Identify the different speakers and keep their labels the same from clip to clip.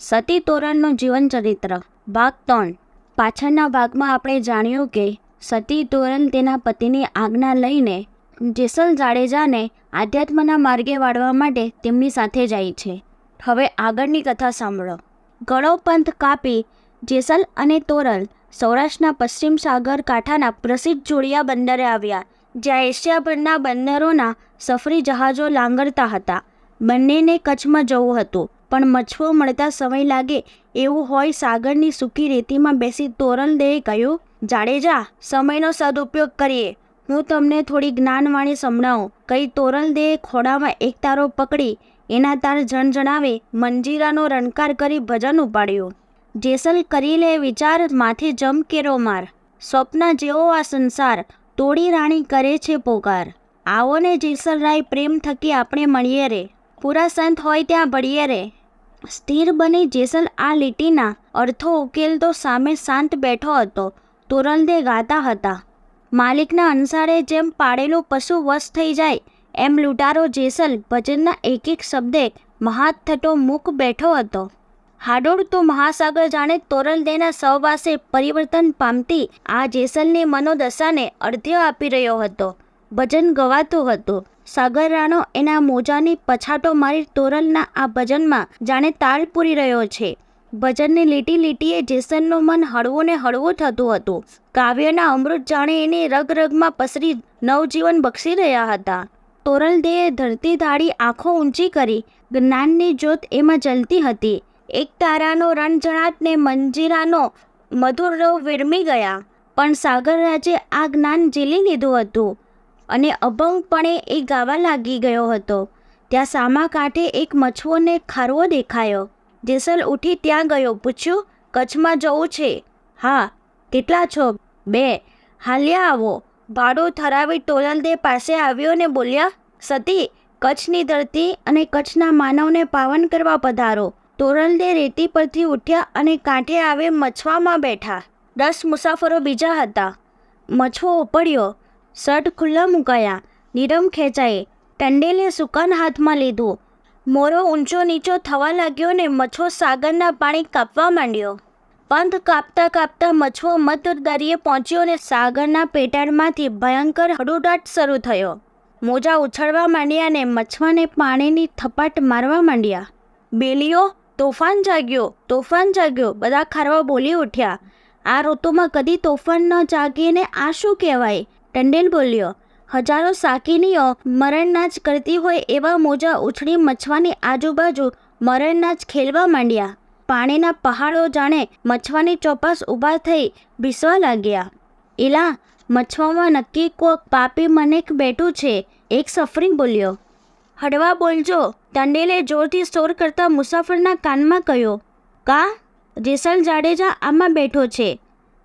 Speaker 1: સતી તોરણનું જીવન ચરિત્ર ભાગ ત્રણ. પાછળના ભાગમાં આપણે જાણ્યું કે સતી તોરણ તેના પતિની આજ્ઞા લઈને જેસલ જાડેજાને આધ્યાત્મના માર્ગે વાળવા માટે તેમની સાથે જાય છે. હવે આગળની કથા સાંભળો. ગળો પંથ કાપી જેસલ અને તોરલ સૌરાષ્ટ્રના પશ્ચિમ સાગર કાંઠાના પ્રસિદ્ધ જોડિયા બંદરે આવ્યા, જ્યાં એશિયાભરના બંદરોના સફરી જહાજો લાંગરતા હતા. બંનેને કચ્છમાં જવું હતું. પણ મચ્છો મળતા સમય લાગે એવું હોય સાગરની સૂકી રેતીમાં બેસી તોરણ દેએ કહ્યું, જાડેજા, સમયનો સદુપયોગ કરીએ. હું તમને થોડી જ્ઞાનવાણી સંભળાવું. કઈ તોરણ દેએ ખોડામાં એક તારો પકડી, એના તાર જણજણાવે મંજીરાનો રણકાર કરી ભજન ઉપાડ્યું. જેસલ કરી લે વિચાર, માથે જમ કેરો માર. સ્વપ્ન જેવો આ સંસાર, તોડી રાણી કરે છે પોકાર. આવો ને જેસલ રાય પ્રેમ થકી આપણે મળીએ રે. પૂરા સંત હોય ત્યાં ભળીએ રે. સ્થિર બની જેસલ આ લીટીના અર્થો ઉકેલતો સામે શાંત બેઠો હતો. તોરલદે ગાતા હતા. માલિકના અનુસારે જેમ પાડેલું પશુ વશ થઈ જાય, એમ લૂંટારો જેસલ ભજનના એક એક શબ્દે મહાત થતો મુખ બેઠો હતો. હાડોળતું મહાસાગર જાણે તોરલદેના સહવાસે પરિવર્તન પામતી આ જેસલની મનોદશાને અર્ધ્ય આપી રહ્યો હતો. ભજન ગવાતું હતું. સાગરરાનો એના મોજાની પછાટો મારી તોરલના આ ભજનમાં જાણે તાલ પૂરી રહ્યો છે. ભજનની લીટી લીટીએ જેસનનું મન હળવું ને હળવું થતું હતું. કાવ્યના અમૃત જાણે એની રગરગમાં પસરી નવજીવન બક્ષી રહ્યા હતા. તોરલદેએ ધરતી ધાડી આંખો ઊંચી કરી. જ્ઞાનની જ્યોત એમાં જલતી હતી. એક તારાનો રણજણાટ ને મંજીરાનો મધુર રવ વિરમી ગયા. પણ સાગરરાજે આ જ્ઞાન ઝીલી લીધું હતું. અને અભંગપણે એ ગાવા લાગી ગયો હતો. ત્યાં સામા કાંઠે એક મછવોને ખારવો દેખાયો. જેસલ ઉઠી ત્યાં ગયો, પૂછ્યું, કચ્છમાં જવું છે? હા. કેટલા છો? બે. હાલ્યા આવો. ભાડો થરાવી ટોલલદે પાસે આવ્યો ને બોલ્યા, સતી, કચ્છની ધરતી અને કચ્છના માનવને પાવન કરવા પધારો. તોરલદે રેતી પરથી ઉઠ્યા અને કાંઠે આવે મછવામાં બેઠા. દસ મુસાફરો બીજા હતા. મછવો ઉપડ્યો. શર્ટ ખુલ્લા મુકાયા. નીરમ ખેંચાઈ. ટંડેલે સુકાન હાથમાં લીધું. મોરો ઊંચો નીચો થવા લાગ્યો ને મચ્છો સાગરના પાણી કાપવા માંડ્યો. પંથ કાપતા કાપતા મચ્છો મત દરિયે પહોંચ્યો ને સાગરના પેટાળમાંથી ભયંકર હડુડાટ શરૂ થયો. મોજા ઉછળવા માંડ્યા ને મચ્છવાને પાણીની થપાટ મારવા માંડ્યા. બેલીઓ, તોફાન જાગ્યો તોફાન જાગ્યો, બધા ખારવા બોલી ઉઠ્યા. આ ઋતુમાં કદી તોફાન ન જાગીને આ શું કહેવાય? ટંડેલ બોલ્યો, હજારો સાકીનીઓ મરણનાચ કરતી હોય એવા મોજા ઉછળી મછવાની આજુબાજુ મરણનાચ ખેલવા માંડ્યા. પાણીના પહાડો જાણે મછવાની ચોપાસ ઊભા થઈ ભીસવા લાગ્યા. એલા મછવામાં નક્કી કોક પાપી મનેક બેઠું છે, એક સફરી બોલ્યો. હળવા બોલજો, ટંડેલે જોરથી સ્ટોર કરતા મુસાફરના કાનમાં કહ્યો. કા? જેસલ જાડેજા આમાં બેઠો છે.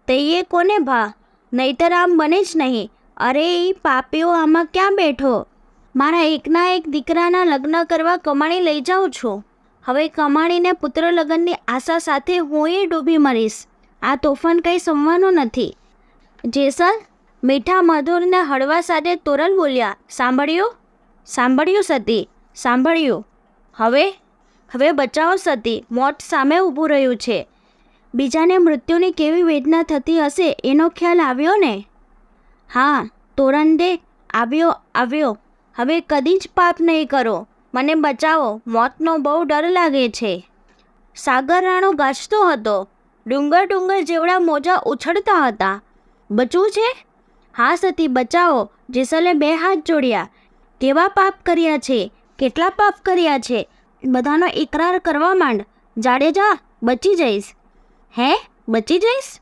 Speaker 1: તઈએ કોને ભા? નહીતર આમ બને જ નહીં. અરે પાપીઓ આમાં ક્યાં બેઠો? મારા એકના એક દીકરાના લગ્ન કરવા કમાણી લઈ જાઉં છું. હવે કમાણીને પુત્ર લગ્નની આશા સાથે હું એ ડૂબી મરીશ. આ તોફાન કંઈ સમવાનું નથી. જેસલ મીઠા મધુરને હળવા સાથે તોરલ બોલ્યા. સાંભળ્યું? સાંભળ્યું સતી, સાંભળ્યું. હવે? હવે બચાવો સતી, મોત સામે ઊભું રહ્યું છે. બીજાને મૃત્યુની કેવી વેદના થતી હશે એનો ખ્યાલ આવ્યો ને? હા, તોરંદે આવ્યો આવ્યો. હવે કદી જ પાપ નહીં કરો. મને બચાવો. મોતનો બહુ ડર લાગે છે. સાગર રાણો ગાજતો હતો. ડુંગર ડુંગર જેવડા મોજા ઉછળતા હતા. બચવું છે? હા, સતી, બચાવો. જેસલે બે હાથ જોડ્યા. કેવા પાપ કર્યા છે? કેટલા પાપ કર્યા છે? બધાનો ઇકરાર કરવા માંડ. જાડેજા, બચી જઈશ. હે? બચી જઈશ?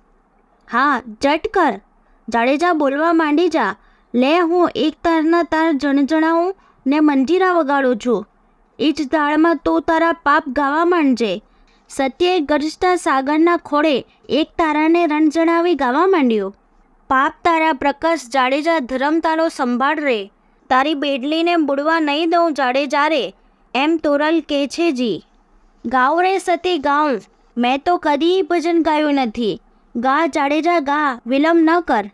Speaker 1: હા, જટ કર. જાડેજા બોલવા માંડી જા. લે, હું એક તારના તાર જણજણાવું ને મંજીરા વગાડું છું. એ જ તાળમાં તો તારા પાપ ગાવા માંડજે. સત્યે ગરજતા સાગરના ખોળે એક તારાને રણ જણાવી ગાવા માંડ્યું. પાપ તારા પ્રકાશ જાડેજા ધરમતારો સંભાળ રે. તારી બેડલીને બુડવા નહીં દઉં જાડેજા રે. એમ તોરલ કે છે જી. ગાઉ રે સતી, ગાઉં. મેં તો કદી ભજન ગાયું નથી. ગા જાડેજા ગા. વિલંબ ન કર.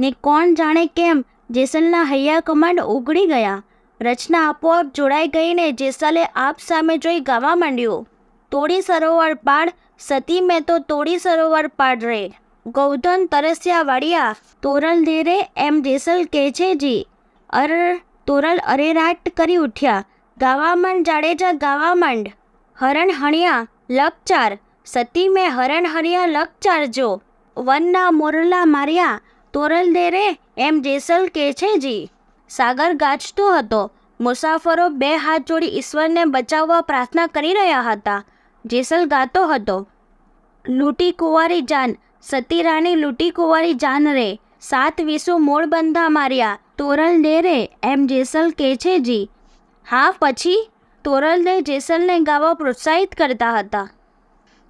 Speaker 1: ને કોણ જાણે કેમ જેસલના હૈયા કમાન્ડ ઉગડી ગયા. રચના આપોઆપ જોડાઈ ગઈને જેસલે આપ સામે જોઈ ગાવા માંડ્યું. તોડી સરોવર પાડ, સતી મેં તો તોડી સરોવર પાડ રે. ગૌધન તરસ્યા વાડિયા. તોરલ ધીરે એમ જેસલ કે છે જી. અર, તોરલ અરેરાટ કરી ઉઠ્યા. ગાવા માંડ જાડેજા ગાવા માંડ. હરણ હણ્યા, લકચાર. સતી મેં હરણ હરિયા લકચાર જો. વનના મોરલા માર્યા. તોરલ દે રે, એમ જેસલ કે છે જી. સાગર ગાજતો હતો. મુસાફરો બે હાથ જોડી ઈશ્વરને બચાવવા પ્રાર્થના કરી રહ્યા હતા. જેસલ ગાતો હતો, લૂંટી કુંવારી જાન, સતી રાણી લૂંટી કુંવારી જાન રે. સાત વીસુ મૂળ બંધા માર્યા. તોરલ દે રે, એમ જેસલ કે છે જી. હા, પછી? તોરલને જેસલને ગાવા પ્રોત્સાહિત કરતા હતા.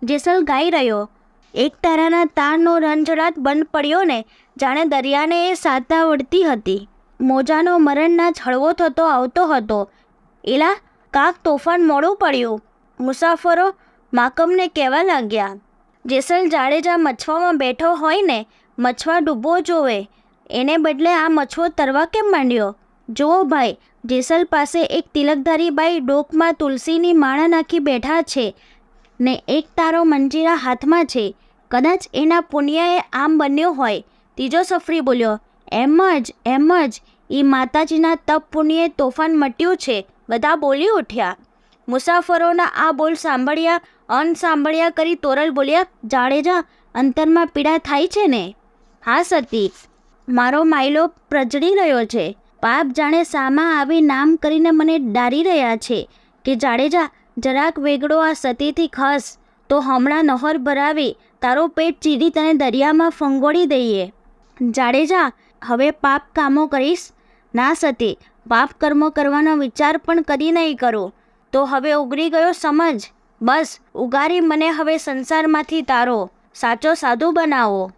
Speaker 1: જેસલ ગાઈ રહ્યો. એક તારાના તારનો રણજડાટ બંધ પડ્યો ને જાણે દરિયાને એ સાધતા વળતી હતી. મોજાનો મરણના હળવો થતો આવતો હતો. એલા, કાક તોફાન મોડું પડ્યું. મુસાફરો માકમને કહેવા લાગ્યા, જેસલ જાડેજા મછવામાં બેઠો હોય ને મછવા ડૂબવો જોવે. એને બદલે આ મછવો તરવા કેમ માંડ્યો? જુઓ ભાઈ, જેસલ પાસે એક તિલકધારી બાઈ ડોકમાં તુલસીની માળા નાખી બેઠા છે ને એક તારો મંજીરા હાથમાં છે. કદાચ એના પુણ્યએ આમ બન્યો હોય ત્રીજો સફરી બોલ્યો, એમ જ એમ જ એ માતાજીના તપ પુણ્યે તોફાન મટ્યું છે, બધા બોલી ઉઠ્યા. મુસાફરોના આ બોલ સાંભળ્યા અનસાંભળ્યા કરી તોરલ બોલ્યા, જાડેજા, અંતરમાં પીડા થાય છે ને? હા સતી મારો માયલો પ્રજડી રહ્યો છે. પાપ જાણે સામા આવી નામ કરીને મને ડારી રહ્યા છે કે, જાડેજા, જરાક વેગડો આ સતીથી ખસ, તો હમણાં નહર ભરાવી તારો પેટ ચીરી તને દરિયામાં ફંગોળી દઈએ. જાડેજા, હવે પાપ કામો કરીશ. ના સતી, પાપ કર્મો કરવાનો વિચાર પણ કદી નહીં કરો. તો હવે ઉગરી ગયો સમજ. બસ, ઉગારી મને હવે સંસારમાંથી તારો. સાચો સાધુ બનાવો.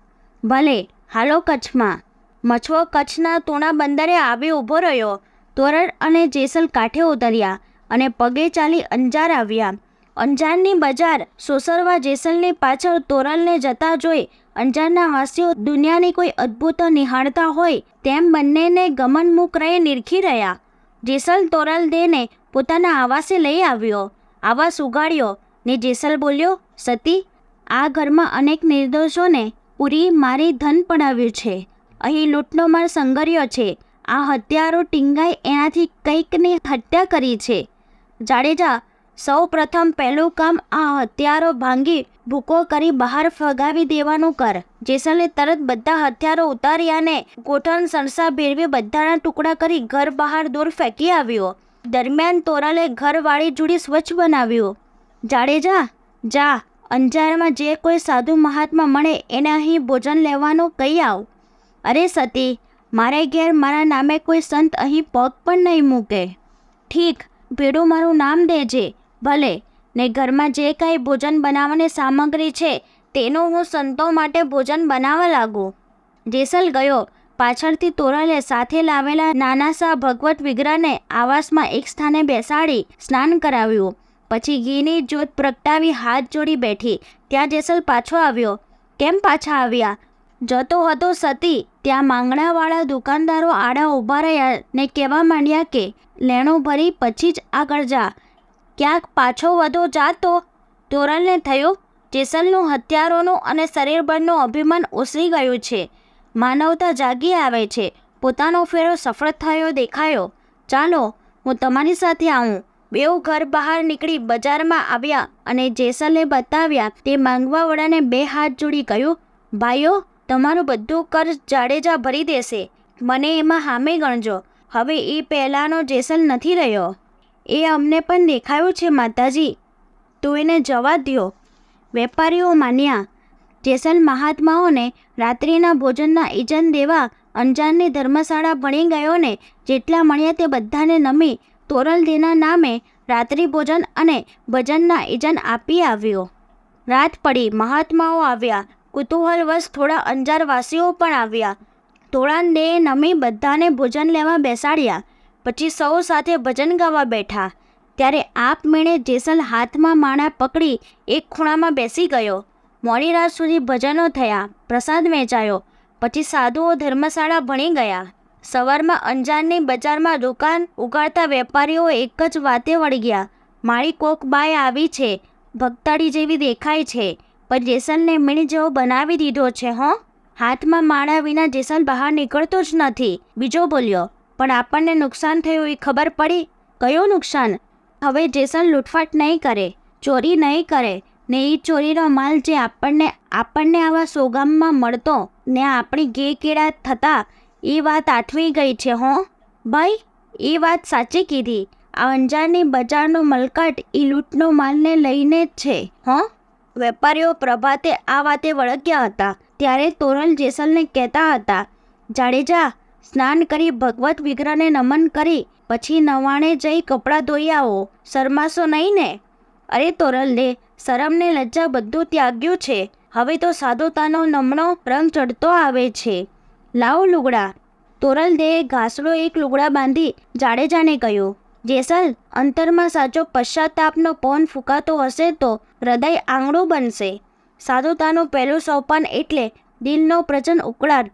Speaker 1: ભલે, હાલો કચ્છમાં. મછવો કચ્છના તુણા બંદરે આવી ઊભો રહ્યો. તોરણ અને જેસલ કાંઠે ઉતર્યા અને પગે ચાલી અંજાર આવ્યા. અંજારની બજાર સોસરવા જેસલની પાછળ તોરલને જતા જોઈ અંજારના વાસીઓ દુનિયાની કોઈ અદ્ભુત નિહાળતા હોય તેમ બંનેને ગમનમુખ રહી નિરખી રહ્યા. જેસલ તોરલ દેને પોતાના આવાસે લઈ આવ્યો. આવાસ ઉગાડ્યો. ને જેસલ બોલ્યો, સતી, આ ઘરમાં અનેક નિર્દોષોને પૂરી મારી ધન પડાવ્યું છે. અહીં લૂંટનો માર સંગર્યો છે. આ હત્યારો ટીંગાઈ એનાથી કંઈકની હત્યા કરી છે. જાડેજા સૌ પ્રથમ પહેલું કામ આ હથિયારો ભાંગી ભૂકો કરી બહાર ફગાવી દેવાનું કર. જેસલે તરત બધા હથિયારો ઉતાર્યાને ગોઠણ સણસા ભેરવી બધાના ટુકડા કરી ઘર બહાર દૂર ફેંકી આવ્યો. દરમિયાન તોરલે ઘરવાળી જોડી સ્વચ્છ બનાવ્યું. જાડેજા જા, અંજારમાં જે કોઈ સાધુ મહાત્મા મળે એને અહીં ભોજન લેવાનું કહી આવ. અરે સતી, મારે ઘેર મારા નામે કોઈ સંત અહીં પગ પણ નહીં મૂકે. ઠીક, ભેડું મારું નામ દેજે. ભલે, ને ઘરમાં જે કાંઈ ભોજન બનાવવાની સામગ્રી છે, તેનું હું સંતો માટે ભોજન બનાવવા લાગુ. જેસલ ગયો, પાછળથી તોરલે સાથે લાવેલા નાના સા ભગવત વિગ્રહને આવાસમાં એક સ્થાને બેસાડી સ્નાન કરાવ્યું. પછી ઘીની જ્યોત પ્રગટાવી હાથ જોડી બેઠી. ત્યાં જેસલ પાછો આવ્યો. કેમ પાછા આવ્યા? જતો હતો સતી, ત્યાં માંગણાવાળા દુકાનદારો આડા ઊભા રહ્યા ને કહેવા માંડ્યા કે, લેણું ભરી પછી જ આગળ જા. ક્યાંક પાછો વધો જાતો તોરણને થયો જેસલનું હથિયારોનું અને શરીરબળનું અભિમાન ઓસરી ગયું છે. માનવતા જાગી આવે છે. પોતાનો ફેરો સફળ થયો દેખાયો. ચાલો, હું તમારી સાથે આવું. બેઉ ઘર બહાર નીકળી બજારમાં આવ્યા અને જેસલને બતાવ્યા તે માંગવાવાળાને બે હાથ જોડી કહ્યું, ભાઈઓ, તમારું બધું કર્જ જાડેજા ભરી દેશે. મને એમાં હામે ગણજો. હવે એ પહેલાંનો જેસલ નથી રહ્યો. એ અમને પણ દેખાયું છે, માતાજી. તો એને જવા દ્યો. વેપારીઓ માન્યા. જેસલ મહાત્માઓને રાત્રિના ભોજનના ઇજન દેવા અંજારની ધર્મશાળા ભણી ગયો ને જેટલા મળ્યા તે બધાને નમી તોરલ દેના નામે રાત્રિ ભોજન અને ભજનના ઇજન આપી આવ્યો. રાત પડી, મહાત્માઓ આવ્યા. કુતૂહલવશ થોડા અંજારવાસીઓ પણ આવ્યા. તોળાન દેએ નમી બધાને ભોજન લેવા બેસાડ્યા. પછી સૌ સાથે ભજન ગાવા બેઠા. ત્યારે આપમેળે જેસલ હાથમાં માણા પકડી એક ખૂણામાં બેસી ગયો. મોડી રાત સુધી ભજનો થયા, પ્રસાદ વેચાયો. પછી સાધુઓ ધર્મશાળા ભણી ગયા. સવારમાં અંજારની બજારમાં દુકાન ઉગાડતા વેપારીઓ એક જ વાતે વળી ગયા. મારી કોક બાય આવી છે ભક્તાળી જેવી દેખાય છે, પણ જેસલને મીણ જેવો બનાવી દીધો છે, હો. હાથમાં માળા વિના જેસલ બહાર નીકળતો જ નથી. બીજો બોલ્યો પણ આપણને નુકસાન થયું એ ખબર પડી? કયું નુકસાન? હવે જેસન લૂંટફાટ નહીં કરે, ચોરી નહીં કરે, ને એ ચોરીનો માલ જે આપણને આપણને આવા સોગામમાં મળતો, ને આપણી ગે કેળા થતા એ વાત આઠવી ગઈ છે હો. ભાઈ એ વાત સાચી કીધી. આ અંજારની બજારનો મલકટ એ લૂંટનો માલને લઈને જ છે, હો. વેપારીઓ પ્રભાતે આ વાતે વળગ્યા હતા. ત્યારે તોરલ જેસલને કહેતા હતા, જાડેજા સ્નાન કરી ભગવત વિગ્રહને નમન કરી, પછી નવાણે જઈ કપડાં ધોઈ આવો. શરમાશો નહીં ને? અરે તોરલને શરમને લજ્જા બધું ત્યાગ્યું છે. હવે તો સાધુતાનો નમણો રંગ ચડતો આવે છે. લાવો લુગડા. તોરલ દેએ ઘાસડો એક લુગડા બાંધી જાડેજાને કહ્યું, જેસલ, અંતરમાં સાચો પશ્ચાતાપનો પવન ફૂંકાતો હશે તો હૃદય આંગળું બનશે. સાધુતાનું પહેલું સોપાન એટલે દિલનો પ્રચંડ ઉકળાટ.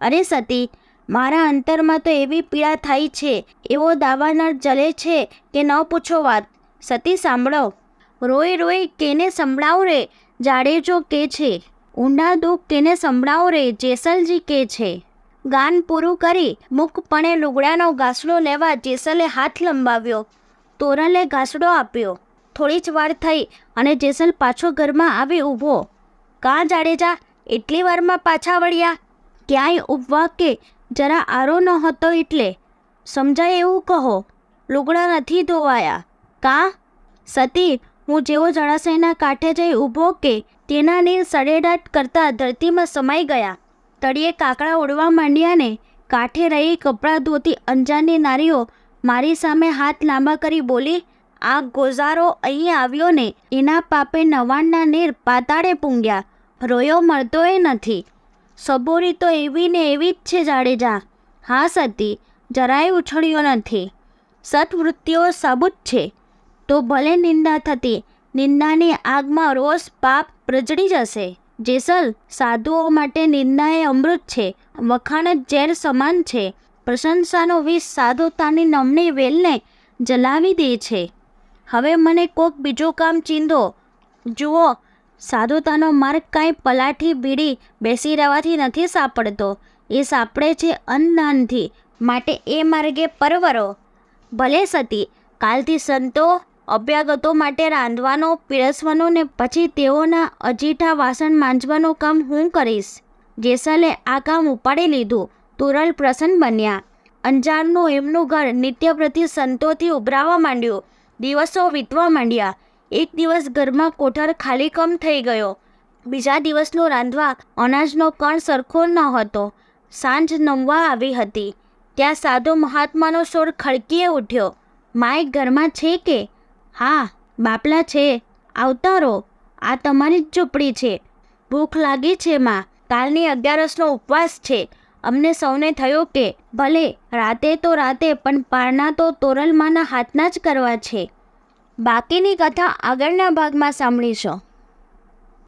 Speaker 1: અરે સતી મારા અંતરમાં તો એવી પીડા થાય છે, એવો દાવાનળ જલે છે કે ન પૂછો વાત. સતી સાંભળો. રોય રોય કેને સંભળાવ રે? જાડેજો કે છે. ઊંડા દુઃખ કેને સંભળાવ રે? જેસલજી કે છે. ગાન પૂરું કરી મુખપણે લુગડાનો ઘાસડો લેવા જેસલે હાથ લંબાવ્યો. તોરલે ઘાસડો આપ્યો. થોડી જ વાર થઈ અને જેસલ પાછો ઘરમાં આવી ઊભો. કાં જાડેજા, એટલી વારમાં પાછા વળ્યા? ક્યાંય ઊભવા કે જરા આરો ન હતો એટલે. સમજાય એવું કહો, લુગડા નથી ધોવાયા. કાં? સતી હું જેવો જળાશયના કાંઠે જઈ ઊભો કે તેના નીર સડેડાટ કરતા ધરતીમાં સમાઈ ગયા. તળિયે કાકડા ઉડવા માંડ્યા ને કાંઠે રહી કપડાં ધોતી અંજાની નારીઓ મારી સામે હાથ લાંબા કરી બોલી, આ ગોઝારો અહીં આવ્યો ને એના પાપે નવાણના નીર પાતાળે પૂંગ્યા. રોયો મળતોય નથી. સબોરી તો એવી ને એવી જ છે જાડેજા. હા સતી, જરાય ઉછળ્યો નથી. સત્વૃત્તિઓ સાબુત છે. તો ભલે નિંદા થતી, નિંદાની આગમાં રોષ, પાપ પ્રજળી જશે. જેસલ, સાધુઓ માટે નિંદા એ અમૃત છે. વખાણ જ ઝેર સમાન છે. પ્રશંસાનો વિષ સાધુતાની નમણી વેલને જલાવી દે છે. હવે મને કોક બીજું કામ ચીંધો. જુઓ સાધુતાનો માર્ગ કાંઈ પલાઠી બીડી બેસી રહેવાથી નથી સાંપડતો. એ સાંપડે છે અન્નદાનથી માટે એ માર્ગે પરવરો. ભલે સતી, કાલથી સંતો અભ્યાગતો માટે રાંધવાનો, પીરસવાનું ને પછી તેઓના અજીઠા વાસણ માંજવાનું કામ હું કરીશ. જેસલે આ કામ ઉપાડી લીધું, તુરલ પ્રસન્ન બન્યા. અંજારનું એમનું ઘર નિત્ય પ્રતિ સંતોથી ઉભરાવા માંડ્યું. દિવસો વીતવા માંડ્યા. એક દિવસ ઘરમાં કોઠાર ખાલી કમ થઈ ગયો. બીજા દિવસનો રાંધવા અનાજનો કણ સરખો ન હતો. સાંજ નમવા આવી હતી. ત્યાં સાધુ મહાત્માનો સ્વર ખડકીએ ઉઠ્યો. માય ઘરમાં છે કે? હા, બાપલા છે. આવતા રહો. આ તમારી જ ઝૂંપડી છે. ભૂખ લાગી છે, માં. કાલની અગિયારસનો ઉપવાસ છે. અમને સૌને થયો કે, ભલે, રાતે તો રાતે, પણ પારણા તો તોરલમાના હાથના જ કરવા છે. બાકીની કથા આગળના ભાગમાં સાંભળીશું.